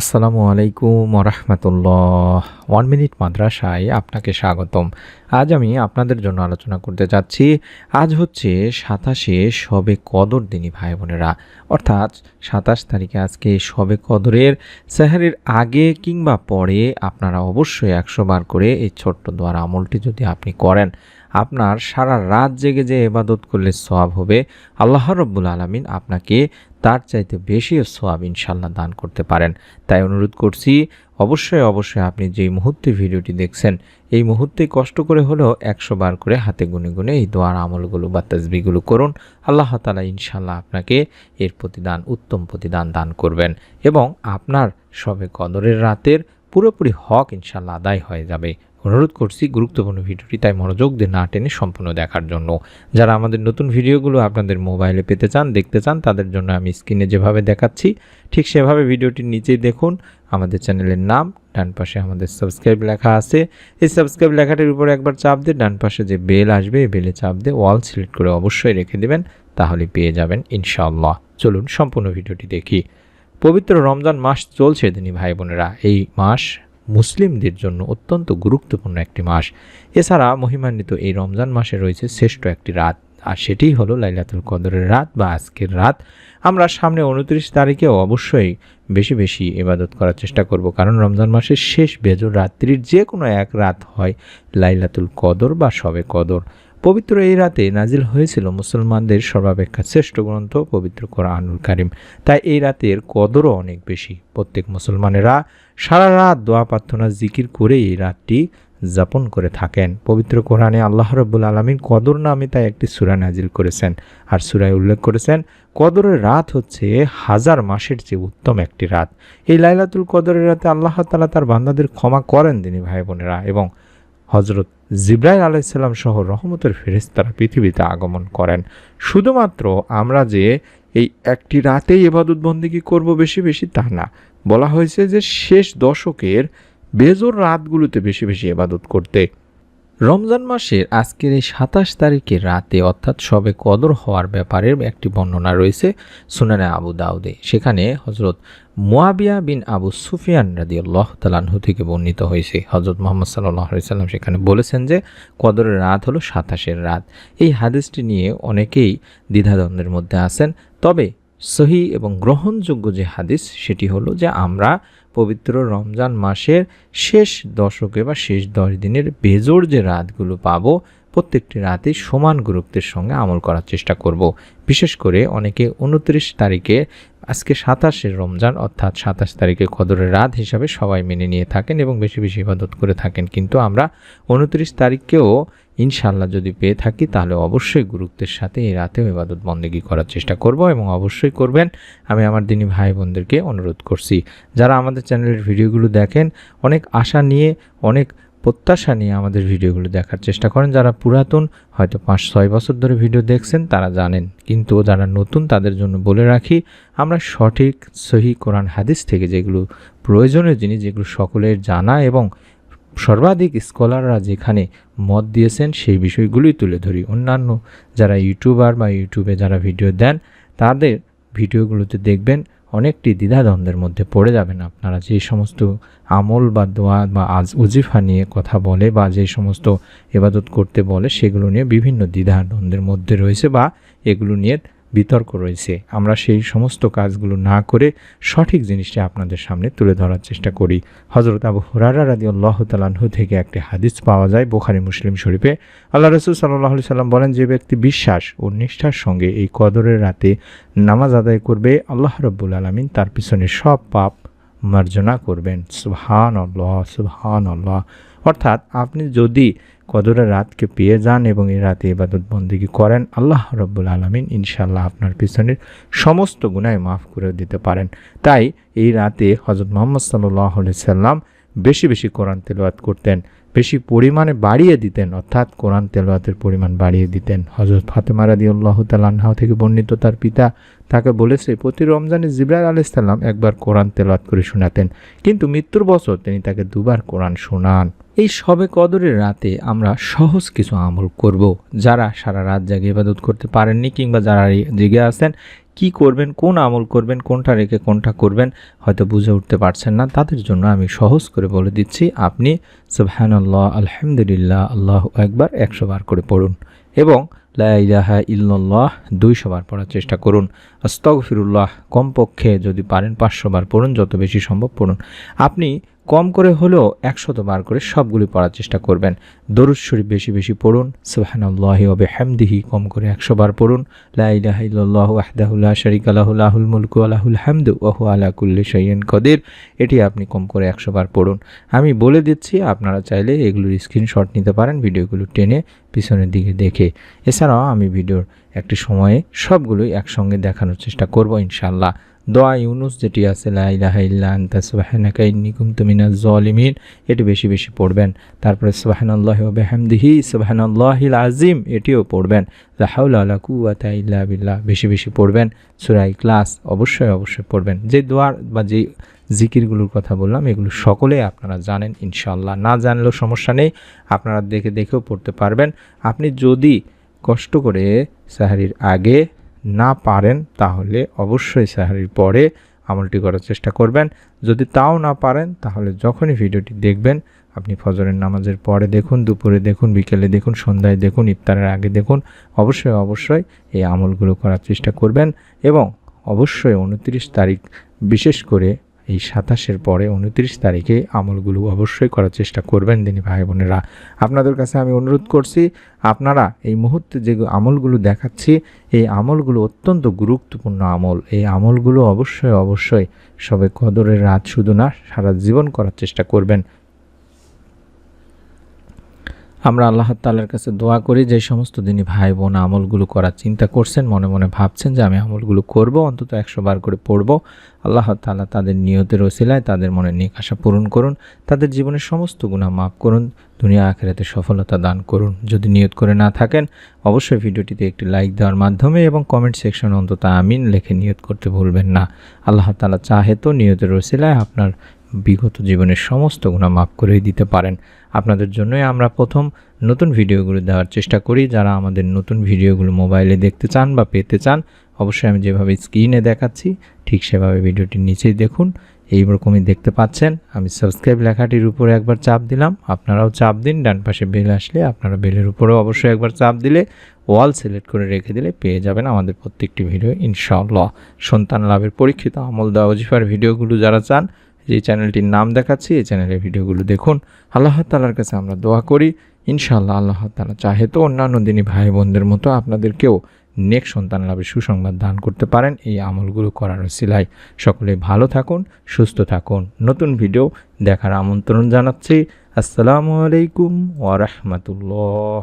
আসসালামু আলাইকুম রহমতুল্লাহ one minute মাদ্রাসায় আপনাকে স্বাগতম। আজ আমি আপনাদের জন্য আলোচনা করতে যাচ্ছি। আজ হচ্ছে সাতাশে শবে কদর দিনী ভাই বোনেরা। অর্থাৎ সাতাশ তারিখে আজকে সবে কদরের সেহারির আগে কিংবা পরে আপনারা অবশ্যই একশো বার করে এই ছোট্ট দোয়ার আমলটি যদি আপনি করেন আপনার সারা রাত জেগে যে এবাদত করলে সোয়াব হবে, আল্লাহ রব্বুল আলমিন আপনাকে তার চাইতে বেশিও সোয়াব ইনশাল্লাহ দান করতে পারেন। তাই অনুরোধ করছি, অবশ্যই অবশ্যই আপনি যেই মুহূর্তে ভিডিওটি দেখছেন, এই মুহূর্তে কষ্ট করে হলেও একশো বার করে হাতে গুনে গুনে এই দোয়ার আমলগুলো বা তসবিগুলো করুন। আল্লাহ তালা ইনশাল্লাহ আপনাকে এর প্রতিদান, উত্তম প্রতিদান দান করবেন এবং আপনার সবে কদরের রাতের পুরোপুরি হক ইনশাল্লাহ আদায় হয়ে যাবে। অনুরোধ করছি গুরুত্বপূর্ণ ভিডিওটি তাই মনোযোগ দিয়ে না টেনে সম্পূর্ণ দেখার জন্য। যারা আমাদের নতুন ভিডিওগুলো আপনাদের মোবাইলে পেতে চান, দেখতে চান, তাদের জন্য আমি স্ক্রিনে যেভাবে দেখাচ্ছি, ঠিক সেভাবে ভিডিওটির নিচেই দেখুন। আমাদের চ্যানেলের নাম, ডান পাশে আমাদের সাবস্ক্রাইব লেখা আছে। এই সাবস্ক্রাইব লেখাটির উপরে একবার চাপ দিয়ে ডান পাশে যে বেল আসবে, এই বেলে চাপ দিয়ে ওয়াল সিলেক্ট করে অবশ্যই রেখে দেবেন, তাহলে পেয়ে যাবেন ইনশাআল্লাহ। চলুন সম্পূর্ণ ভিডিওটি দেখি। পবিত্র রমজান মাস চলছে, দিনী ভাই বোনেরা এই মাস মুসলিমদের জন্য অত্যন্ত গুরুত্বপূর্ণ একটি মাস। এছাড়া মহিমান্বিত এই রমজান মাসে রয়েছে শ্রেষ্ঠ একটি রাত, আর সেটিই হলো লাইলাতুল কদরের রাত বা আজকের রাত। আমরা সামনে উনত্রিশ তারিখেও অবশ্যই বেশি বেশি ইবাদত করার চেষ্টা করব, কারণ রমজান মাসের শেষ বেজর রাত্রির যে কোনো এক রাত হয় লাইলাতুল কদর বা সবে কদর। পবিত্র এই রাতে নাজিল হয়েছিল মুসলমানদের সর্বাপেক্ষা শ্রেষ্ঠ গ্রন্থ পবিত্র কোরআনুল কারিম। তাই এই রাতের কদরও অনেক বেশি। প্রত্যেক মুসলমানেরা সারা রাত দোয়া প্রার্থনা জিকির করে এই রাতটি যাপন করে থাকেন। পবিত্র কোরআনে আল্লাহ রব্বুল আলমিন কদর নামে তাই একটি সুরা নাজিল করেছেন। আর সুরায় উল্লেখ করেছেন, কদরের রাত হচ্ছে হাজার মাসের চেয়ে উত্তম একটি রাত। এই লাইলাতুল কদরের রাতে আল্লাহ তালা তার বান্দাদের ক্ষমা করেন, তিনি ভাই বোনেরা এবং হজরত জিব্রাইল আলাইসাল্লাম সহ রহমতের ফেরেস্তারা পৃথিবীতে আগমন করেন। শুধুমাত্র আমরা যে এই একটি রাতেই এবাদত বন্দিগি করব বেশি বেশি তা না। বলা হয়েছে যে শেষ দশকের বেজোর রাতগুলোতে বেশি বেশি এবাদত করতে। রমজান মাসের আজকের এই সাতাশ তারিখের রাতে অর্থাৎ সবে কদর হওয়ার ব্যাপারে একটি বর্ণনা রয়েছে সুনানে আবু দাউদে। সেখানে হজরত মোয়াবিয়া বিন আবু সুফিয়ান রাদি আল্লাহ তালাহু থেকে বর্ণিত হয়েছে। হজরত মোহাম্মদ সাল্লাহ সাল্লাম সেখানে বলেছেন যে, কদরের রাত হলো সাতাশের রাত। এই হাদিসটি নিয়ে অনেকেই দ্বিধাদ্বন্দ্বের মধ্যে আছেন। তবে সহি এবং গ্রহণযোগ্য যে হাদিস, সেটি হলো যে আমরা পবিত্র রমজান মাসের শেষ দশকে বা শেষ দশ দিনের বেজোর যে রাতগুলো পাবো প্রত্যেকটি রাতে সমান গুরুত্বের সঙ্গে আমল করার চেষ্টা করব। বিশেষ করে অনেকে উনত্রিশ তারিখে আজকে সাতাশের রমজান, অর্থাৎ সাতাশ তারিখে কদরের রাত হিসাবে সবাই মেনে নিয়ে থাকেন এবং বেশি বেশি ইবাদত করে থাকেন। কিন্তু আমরা উনত্রিশ তারিখকেও ইনশাল্লাহ যদি পেয়ে থাকি, তাহলে অবশ্যই গুরুত্বের সাথে এই রাতেও ইবাদত বন্দেগী করার চেষ্টা করব এবং অবশ্যই করবেন। আমি আমার দিনী ভাই বোনদেরকে অনুরোধ করছি। যারা আমাদের চ্যানেলের ভিডিওগুলো দেখেন, অনেক আশা নিয়ে, অনেক প্রত্যাশা নিয়ে আমাদের ভিডিওগুলো দেখার চেষ্টা করেন। যারা পুরাতন, হয়তো পাঁচ, ছয় বছর ধরে ভিডিও দেখছেন, তারা জানেন। কিন্তু যারা নতুন, তাদের জন্য বলে রাখি, আমরা সঠিক, সহি কোরআন, হাদিস থেকে যেগুলো প্রয়োজনীয় জিনিস, যেগুলো সকলের জানা এবং সর্বাধিক স্কলাররা যেখানে মত দিয়েছেন, সেই বিষয়গুলোই তুলে ধরি। অন্যান্য যারা ইউটিউবার বা ইউটিউবে যারা ভিডিও দেন, তাদের ভিডিওগুলোতে দেখবেন অনেকটি দ্বিধাদ্বন্দ্বের মধ্যে পড়ে যাবেন আপনারা। যে সমস্ত আমল বা দোয়া বা আজ উজিফা নিয়ে কথা বলে বা যে সমস্ত এবাদত করতে বলে, সেগুলো নিয়ে বিভিন্ন দ্বিধাদ্বন্দ্বের মধ্যে রয়েছে বা এগুলো নিয়ে বিতর্ক রয়েছে। আমরা সেই সমস্ত কাজগুলো না করে সঠিক জিনিসটা আপনাদের সামনে তুলে ধরার চেষ্টা করি। হজরত আবু হুরারা রাদি আল্লাহ তালাহু থেকে একটি হাদিস পাওয়া যায় বোখারি মুসলিম শরীফে। আল্লাহ রসুল সাল্লাহ সাল্লাম বলেন, যে ব্যক্তি বিশ্বাস ও নিষ্ঠার সঙ্গে এই কদরের রাতে নামাজ আদায় করবে, আল্লাহ রব্বুল আলমিন তার পিছনে সব পাপ মার্জনা করবেন। সুবহান আল্লাহ সুবহান আল্লাহ অর্থাৎ আপনি যদি কদরের রাতকে পেয়ে যান এবং এই রাতে ইবাদত বন্দিগি করেন, আল্লাহ রব্বুল আলমিন ইনশাল্লাহ আপনার পিছনের সমস্ত গুণায় মাফ করে দিতে পারেন। তাই এই রাতে হজরত মোহাম্মদ সাল্লাহ সাল্লাম বেশি বেশি কোরআন তেলোয়াত করতেন। বেশি পরিমাণে বাড়িয়ে দিতেন, অর্থাৎ কোরআন তেলাওয়াতের পরিমাণ বাড়িয়ে দিতেন। হজরত ফাতেমা রাদি আল্লাহ তাল্লাহ থেকে বর্ণিত তার পিতা তাকে বলেছে, প্রতি রমজানে জিব্রাইল আলাইসাল্লাম একবার কোরআন তেলাওয়াত করে শোনাতেন, কিন্তু মৃত্যুর বছর তিনি তাকে দুবার কোরআন শোনান। এই সবে কদরের রাতে আমরা সহজ কিছু আমল করব, যারা সারা রাত জাগে ইবাদত করতে পারেননি কিংবা যারা জেগে আছেন কি করবেন, কোন আমল করবেন, কোনটা রেখে কোনটা করবেন, হয়তো বুঝে উঠতে পারছেন না। তাদের জন্য আমি সহজ করে বলে দিচ্ছি, আপনি সুবহানাল্লাহ, আলহামদুলিল্লাহ, আল্লাহ একবার একশো বার করে পড়ুন এবং লা ইলাহা ইল্লাল্লাহ দুইশো বার পড়ার চেষ্টা করুন। আস্তগফিরুল্লাহ, কমপক্ষে যদি পারেন পাঁচশো বার পড়ুন, যত বেশি সম্ভব পড়ুন। আপনি কম করে হলেও একশত বার করে সবগুলি পড়ার চেষ্টা করবেন। দরুদ শরীফ বেশি বেশি পড়ুন, সুবাহানাল্লাহি ওবে হ্যামদিহি কম করে একশো বার পড়ুন। লাইলাহিল্লাহ আহদাহুল্লাহ শরিক আলাহুল মুলকু আলাহুল হামদু ওহু আলা কুল্লি সৈয়ন কদির। এটি আপনি কম করে একশো বার পড়ুন। আমি বলে দিচ্ছি, আপনারা চাইলে এগুলোর স্ক্রিনশট নিতে পারেন, ভিডিওগুলো টেনে পিছনের দিকে দেখে। এছাড়াও আমি ভিডিওর একটি সময়ে সবগুলোই একসঙ্গে দেখানোর চেষ্টা করব ইনশাল্লাহ দোয়া ইউনুস যেটি আছে জলিমিন এটি বেশি বেশি পড়বেন। তারপরে সোহানাল্লাহ সোহানাল্লাহিল আজিম এটিও পড়বেন। রাহাউল্লা কুয়াতা বিল্লাহ বেশি বেশি পড়বেন। সুরাই ক্লাস অবশ্যই অবশ্যই পড়বেন। যে দোয়ার বা যে জিকিরগুলোর কথা বললাম, এগুলো সকলে আপনারা জানেন ইনশাল্লাহ না জানলেও সমস্যা নেই, আপনারা দেখে দেখেও পড়তে পারবেন। আপনি যদি কষ্ট করে সাহারির আগে না পারেন, তাহলে অবশ্যই সাহারির পরে আমলটি করার চেষ্টা করবেন। যদি তাও না পারেন, তাহলে যখনই ভিডিওটি দেখবেন, আপনি ফজরের নামাজের পরে দেখুন, দুপুরে দেখুন, বিকেলে দেখুন, সন্ধ্যায় দেখুন, ইফতারের আগে দেখুন, অবশ্যই অবশ্যই এই আমলগুলো করার চেষ্টা করবেন এবং অবশ্যই উনত্রিশ তারিখ বিশেষ করে এই সাতাশের পরে উনত্রিশ তারিখে আমলগুলো অবশ্যই করার চেষ্টা করবেন, দিনী ভাই বোনেরা। আপনাদের কাছে আমি অনুরোধ করছি, আপনারা এই মুহূর্তে যে আমলগুলো দেখাচ্ছি, এই আমলগুলো অত্যন্ত গুরুত্বপূর্ণ আমল। এই আমলগুলো অবশ্যই অবশ্যই সবে কদরের রাত শুধু না, সারা জীবন করার চেষ্টা করবেন। আমরা আল্লাহ তাল্লার কাছে দোয়া করি, যে সমস্ত দিনই ভাই বোন আমলগুলো করার চিন্তা করছেন, মনে মনে ভাবছেন যে আমি আমলগুলো করব, অন্তত একশো বার করে পড়ব। আল্লাহ তাল্লাহ তাদের নিয়তের ওসিলায় তাদের মনে নিক আশা পূরণ করুন, তাদের জীবনের সমস্ত গুণা মাফ করুন, দুনিয়া আখেরাতে সফলতা দান করুন। যদি নিয়ত করে না থাকেন, অবশ্যই ভিডিওটিতে একটি লাইক দেওয়ার মাধ্যমে এবং কমেন্ট সেকশন অন্তত আমিন লেখে নিয়ত করতে ভুলবেন না। আল্লাহ তালা চাহে তো নিয়তের ওসিলায় আপনার বিগত জীবনের সমস্ত গুণা মাফ করে দিতে পারেন। আপনাদের জন্যই আমরা প্রথম নতুন ভিডিওগুলো দেওয়ার চেষ্টা করি। যারা আমাদের নতুন ভিডিওগুলো মোবাইলে দেখতে চান বা পেতে চান, অবশ্যই আমি যেভাবে স্ক্রিনে দেখাচ্ছি, ঠিক সেভাবে ভিডিওটির নিচেই দেখুন। এইরকমই দেখতে পাচ্ছেন। আমি সাবস্ক্রাইব লেখাটির উপরে একবার চাপ দিলাম। আপনারাও চাপ দিন। ডান পাশে বেল আসলে আপনারা বেলের উপরেও অবশ্যই একবার চাপ দিলে ওয়াল সিলেক্ট করে রেখে দিলে পেয়ে যাবেন আমাদের প্রত্যেকটি ভিডিও, ইনশাআল্লাহ। সন্তান লাভের পরীক্ষিত আমল দেওয়া ওজিফার ভিডিওগুলো যারা চান যে চ্যানেলটির নাম দেখাচ্ছি, এই চ্যানেলের ভিডিওগুলো দেখুন। আল্লাহ তালার কাছে আমরা দোয়া করি। ইনশাআল্লাহ আল্লাহ তালা চাহে তো অন্যান্য দিনই ভাই বোনদের মতো আপনাদেরকেও নেক সন্তান লাভে সুসংবাদ দান করতে পারেন। এই আমলগুলো করার সিলাই সকলে ভালো থাকুন, সুস্থ থাকুন। নতুন ভিডিও দেখার আমন্ত্রণ জানাচ্ছি। আসসালামু আলাইকুম ওয়ারহমতুল্লাহ